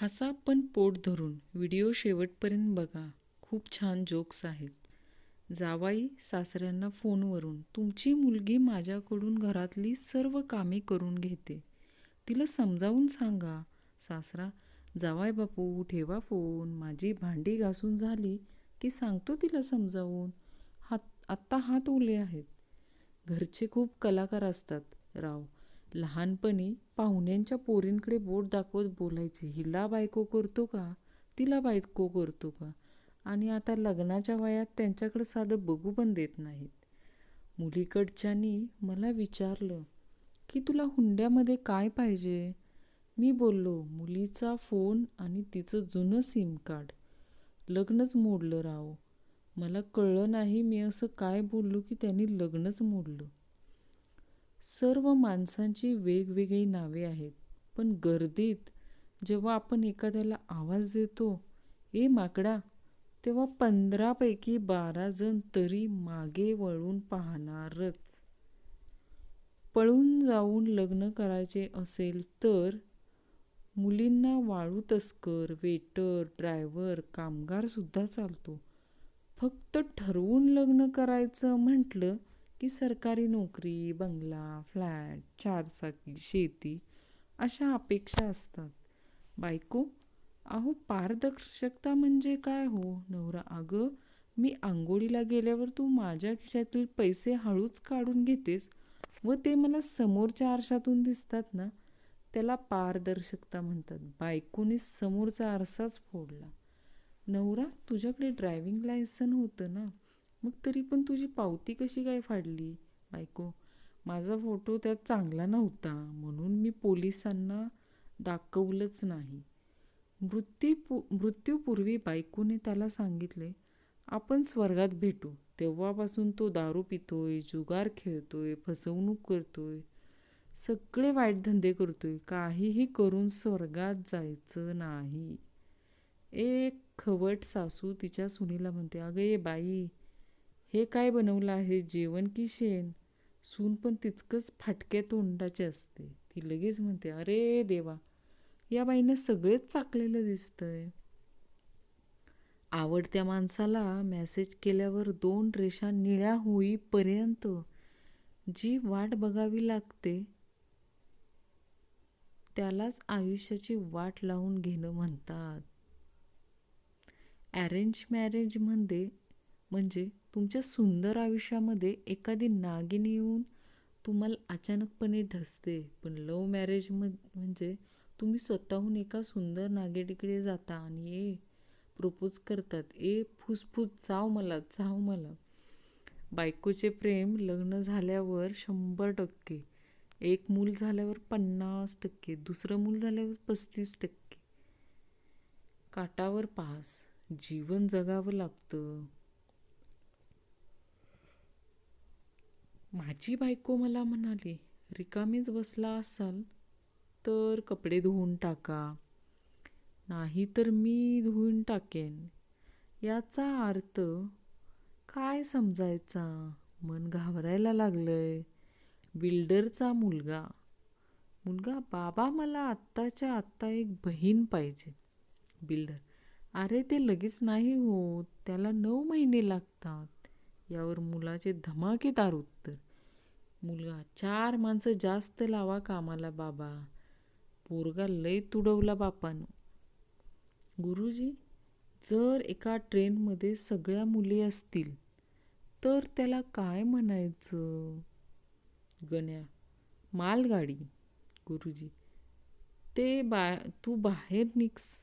हसा पण पोट धरून व्हिडिओ शेवटपर्यंत बघा. खूप छान जोक्स आहेत. जावाई सासऱ्यांना फोनवरून तुमची मुलगी माझ्याकडून घरातली सर्व कामे करून घेते. तिला समजावून सांगा. सासरा जावाय बापू ठेवा फोन. माझी भांडी घासून झाली की सांगतो तिला समजावून. हात आत्ता हात ओले आहेत. घरचे खूप कलाकार असतात. राव लहानपणी पाहुण्यांच्या पोरींकडे बोट दाखवत बोलायचे हिला बायको करतो का? तिला बायको करतो का? आणि आता लग्नाच्या वयात त्यांच्याकडे साधं बघू पण देत नाहीत. मुलीकडच्यानी मला विचारलं की तुला हुंड्यामध्ये काय पाहिजे? मी बोललो मुलीचा फोन आणि तिचं जुनं सिम कार्ड. लग्नच मोडलं राव. मला कळलं नाही मी असं काय बोललो की त्यांनी लग्नच मोडलं. सर्व माणसांची वेगवेगळी नावे आहेत. पण गर्दीत जेव्हा आपण एखाद्याला आवाज देतो ए माकडा तेव्हा पंधरापैकी बारा जण तरी मागे वळून पाहणारच. पळून जाऊन लग्न करायचे असेल तर मुलींना वाळू तस्कर वेटर ड्रायव्हर कामगारसुद्धा चालतो. फक्त ठरवून लग्न करायचं म्हटलं की सरकारी नोकरी बंगला फ्लॅट चारचाकी शेती अशा अपेक्षा असतात. बायको अहो पारदर्शकता म्हणजे काय हो? नवरा अगं मी आंघोळीला गेल्यावर तू माझ्या खिशातील पैसे हळूच काढून घेतेस व ते मला समोरच्या आरशातून दिसतात ना? त्याला पारदर्शकता म्हणतात. बायकोने समोरचा आरसाच फोडला. नवरा तुझ्याकडे ड्रायव्हिंग लायसन होतं ना? मग तरी पण तुझी पावती कशी काय फाडली? बायको माझा फोटो त्यात चांगला नव्हता म्हणून मी पोलिसांना दाखवलंच नाही. मृत्यू मृत्यूपूर्वी बायकोने त्याला सांगितले आपण स्वर्गात भेटू. तेव्हापासून तो दारू पितोय जुगार खेळतोय फसवणूक करतोय सगळे वाईट धंदे करतोय. काहीही करून स्वर्गात जायचं नाही. एक खवट सासू तिच्या सुनीला म्हणते अगं ये बाई हे काय बनवलं आहे? जेवण की शेण? सून पण तितकंच फाटक्या तोंडाची असते. ती लगेच म्हणते अरे देवा या बाईनं सगळेच चाकलेलं दिसतंय. आवडत्या माणसाला मेसेज केल्यावर दोन रेषा निळ्या होईपर्यंत जी वाट बघावी लागते त्यालाच आयुष्याची वाट लावून घेणं म्हणतात. अरेंज म्हणजे म्हणजे तुमच्या सुंदर आयुष्यामध्ये एखादी नागिन येऊन तुम्हाला अचानकपणे ढसते. पण लव मॅरेज म्हणजे तुम्ही स्वतःहून एका सुंदर नागेडीकडे जाता आणि ए प्रपोज करतात. ए फुसफुस जाव मला जाव मला. बायकोचे प्रेम लग्न झाल्यावर शंभर टक्के. एक मूल झाल्यावर पन्नास टक्के. दुसरं मूल झाल्यावर पस्तीस टक्के. काटावर पास. जीवन जगावं लागतं. माझी बायको मला म्हणाली रिकामीच बसला असाल तर कपडे धुवून टाका. नाही तर मी धुवून टाकेन. याचा अर्थ काय समजायचा? मन घाबरायला लागलंय. बिल्डरचा मुलगा. मुलगा बाबा मला आत्ताच्या आत्ता एक बहीण पाहिजे. बिल्डर अरे ते लगेच नाही होत. त्याला नऊ महिने लागतात. यावर मुलाचे धमाकेदार उत्तर. मुलगा चार माणसं जास्त लावा कामाला बाबा. पोरगा लय तुडवला बापानं. गुरुजी जर एका ट्रेनमध्ये सगळ्या मुली असतील तर त्याला काय म्हणायचं? गण्या मालगाडी. गुरुजी ते बा तू बाहेर निघस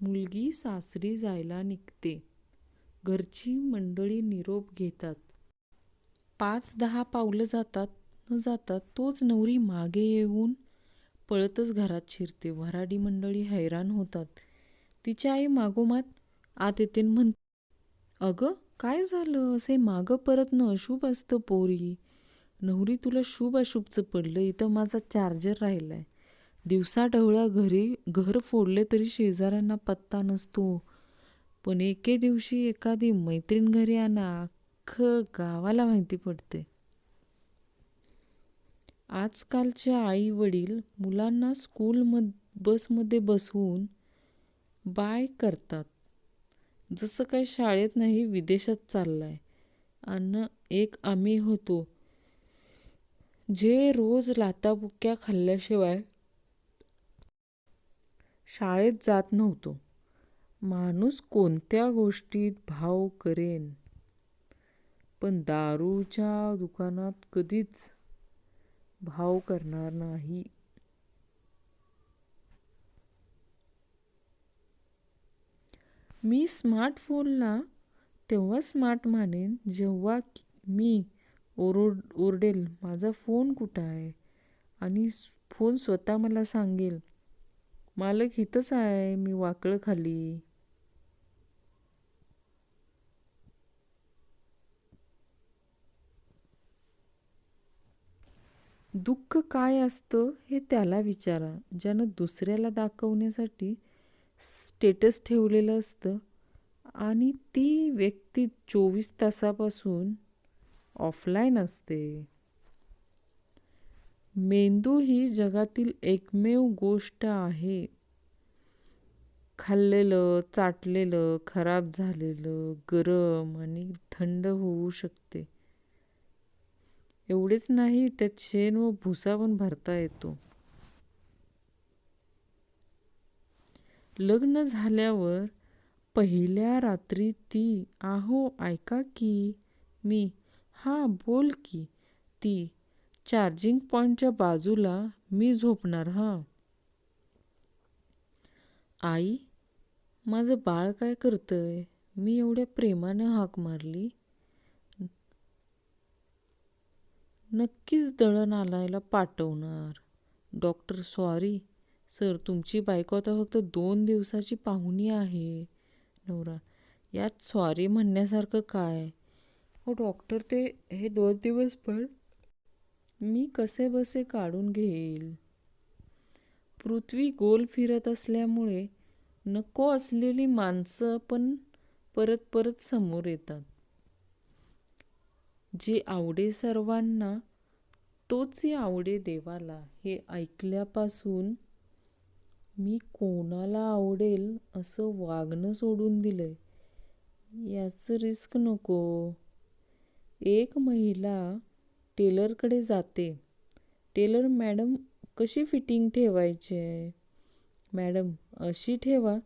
मुलगी सासरी जायला निघते. घरची मंडळी निरोप घेतात. पाच दहा पावलं जातात न जातात तोच नवरी मागे येऊन पळतच घरात शिरते. वराडी मंडळी हैराण होतात. तिची आई मागोमात आत येते म्हण अगं काय झालं? असे मागं परत न अशुभ असतं पोरी. नवरी तुला शुभ अशुभचं पडलं. इथं माझा चार्जर राहिलाय. दिवसा ढवळ्या घरी घर फोडले तरी शेजाऱ्यांना पत्ता नसतो. पण एके दिवशी एखादी मैत्रीण घरी आणा अख्खं गावाला माहिती पडते. आजकालचे आई वडील मुलांना स्कूल मद बसमध्ये बसवून बाय करतात. जसं काय शाळेत नाही विदेशात चाललाय. आणि एक आम्ही होतो जे रोज लाताबुक्या खाल्ल्याशिवाय शाळेत जात नव्हतो. माणूस कोणत्या गोष्टीत भाव करेन? पण दारूच्या दुकानात कधीच भाव करणार नाही. मी स्मार्टफोनला तेव्हा स्मार्ट मानेन जेव्हा की- मी ओरड ओरडेल माझा फोन कुठं आहे? आणि फोन स्वतः मला सांगेल मालक इथंच आहे मी वाकळं खाली. दुःख काय असतं हे त्याला विचारा. ज्यानं दुसऱ्याला दाखवण्यासाठी स्टेटस ठेवलेलं असतं आणि ती व्यक्ती चोवीस तासापासून ऑफलाईन असते. मेंदू ही जगातील एकमेव गोष्ट आहे. खाल्लेलं चाटलेलं खराब झालेलं गरम आणि थंड होऊ शकते. एवढेच नाही त्यात शेण व भुसा पण भरता येतो. लग्न झाल्यावर पहिल्या रात्री ती आहो ऐका की मी हां बोल की ती चार्जिंग पॉईंटच्या बाजूला मी झोपणार हां. आई माझं बाळ काय करतंय? मी एवढ्या प्रेमानं हाक मारली. नक्कीच दळण आणायला पाठवणार. Doctor sorry. सर तुमची बायको आता फक्त दोन दिवसाची पाहुणी आहे. नवरा यात सॉरी म्हणण्यासारखं काय? हो डॉक्टर ते हे दोन दिवस पण मी कसे बसे काढून घेईल? पृथ्वी गोल फिरत असल्यामुळे नको असलेली माणसं पण परत परत समोर येतात. जे आवडे सर्वांना तोच आवडे देवाला. हे ऐकल्यापासून मी कोणाला आवडेल असं वागणं सोडून दिलं आहे याचं रिस्क नको. एक महिला टेलरकडे जाते. टेलर मॅडम कशी फिटिंग ठेवायची आहे? मॅडम अशी ठेवा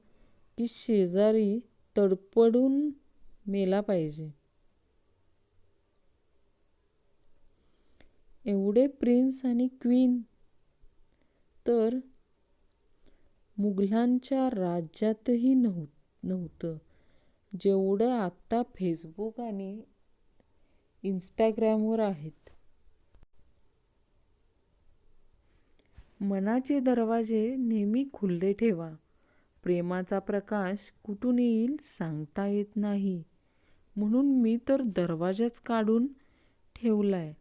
की शेजारी तडपडून मेला पाहिजे. एवढे प्रिन्स आणि क्वीन. तर मुघलांच्या राज्यातही नव्ह नव्हतं. जेवढं आत्ता फेसबुक आणि इंस्टाग्रामवर आहेत. मनाचे दरवाजे नेहमी खुल्ले ठेवा. प्रेमाचा प्रकाश कुठून येईल सांगता येत नाही. म्हणून मी तर दरवाजाच काढून ठेवलाय.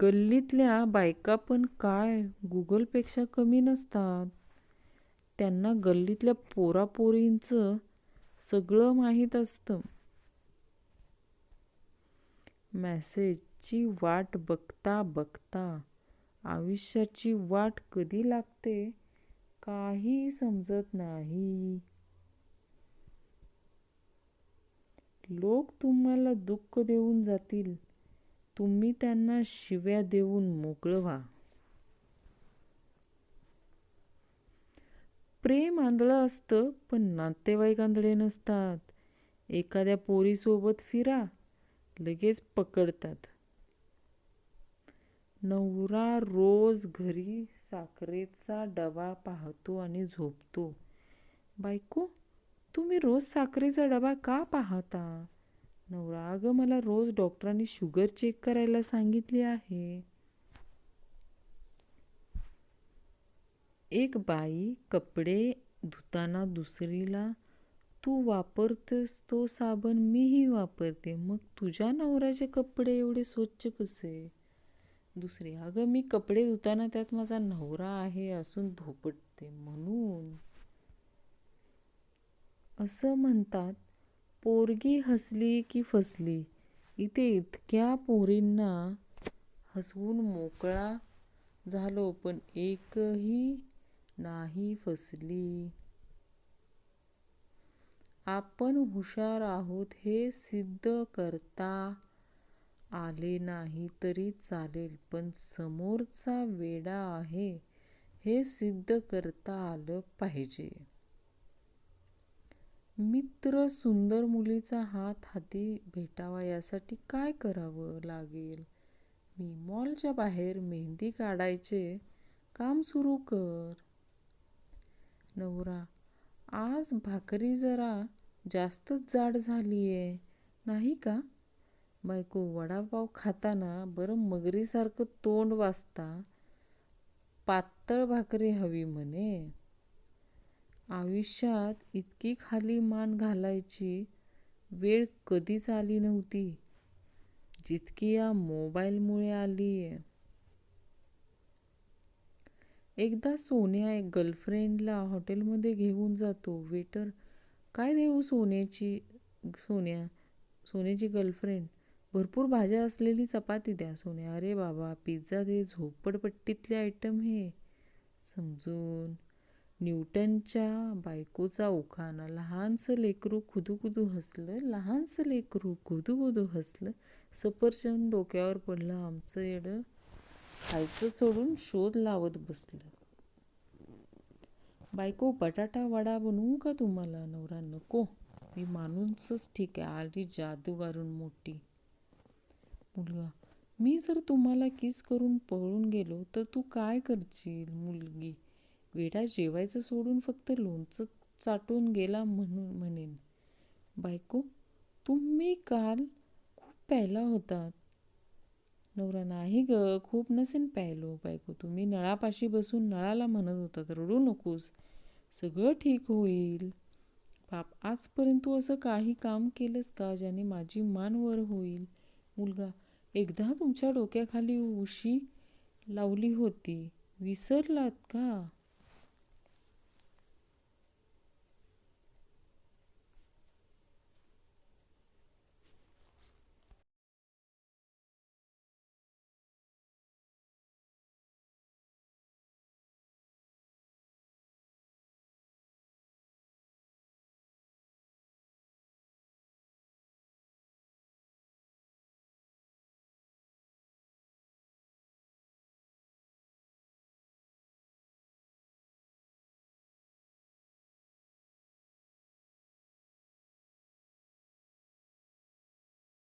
गल्लीतल्या बायका पण काय गुगलपेक्षा कमी नसतात. त्यांना गल्लीतल्या पोरापोरींचं सगळं माहीत असतं. मॅसेजची वाट बघता बघता आयुष्याची वाट कधी लागते काही समजत नाही. लोक तुम्हाला दुःख देऊन जातील. तुम्ही त्यांना शिव्या देऊन मोकळं व्हा. प्रेम आंधळं असतं पण नातेवाईक आंधळे नसतात. एखाद्या पोरीसोबत फिरा लगेच पकडतात. नवरा रोज घरी साखरेचा डबा पाहतो आणि झोपतो. बायको तुम्ही रोज साखरेचा डबा का पाहता? नवरा अगं मला रोज डॉक्टरांनी शुगर चेक करायला सांगितली आहे. एक बाई कपडे धुताना दुसरीला तू वापरतेस तो साबण मीही वापरते मग तुझ्या नवऱ्याचे कपडे एवढे स्वच्छ कसे? दुसरी अगं मी कपडे धुताना त्यात माझा नवरा आहे असून धोपटते म्हणून. असं म्हणतात पोरगी हसली की फसली. इथे इतक्या पोरींना हसवून मोकळा झालो पण एकही नाही फसली. आपण हुशार आहोत हे सिद्ध करता आले नाही तरी चालेल पण समोरचा वेडा आहे हे सिद्ध करता आलं पाहिजे. मित्र सुंदर मुलीचा हात हाती भेटावा यासाठी काय करावं लागेल? मी मॉलच्या बाहेर मेहंदी काढायचे. काम सुरू कर. नवरा आज भाकरी जरा जास्तच जाड झाली आहे नाही का? बायको वडापाव खाताना बरं मगरीसारखं तोंड वाजता. पातळ भाकरी हवी म्हणे. आयुष्यात इतकी खाली मान घालायची वेळ कधीच आली नव्हती. जितकी या मोबाईलमुळे आलीये एकदा सोन्या एक गर्लफ्रेंडला हॉटेलमध्ये घेऊन जातो. वेटर काय देऊ सोन्याची सोन्या? सोन्याची गर्लफ्रेंड? भरपूर भाज्या असलेली चपाती द्या. सोन्या अरे बाबा पिझ्झा दे झोपडपट्टीतले आयटम हे. समजून न्यूटनच्या बायकोचा उखाणा लहानसं लेकरू खुदूखुदू हसलं लहानसं लेकरू खुदूखुदू हसलं. सफरचंद डोक्यावर पडलं आमचं येडं खायचं सोडून शोध लावत बसलं. बायको बटाटा वडा बनवू का तुम्हाला? नवरा नको. मी माणूसच ठीक आहे आली जादूगारून मोठी. मुलगा मी जर तुम्हाला किस करून पळून गेलो तर तू काय करशील मुलगी? वेडा जेवायचं सोडून फक्त लोणचं चाटून गेला म्हणून म्हणेन. बायको तुम्ही काल खूप प्यायला होतात. नवरा नाही ग खूप नसेन प्यायलो. बायको तुम्ही नळापाशी बसून नळाला म्हणत होतात रडू नकोस. सगळं ठीक होईल. बाप आजपर्यंत तू असं काही काम केलंस का ज्याने माझी मान वर होईल? मुलगा एकदा तुमच्या डोक्याखाली उशी लावली होती. विसरलात का?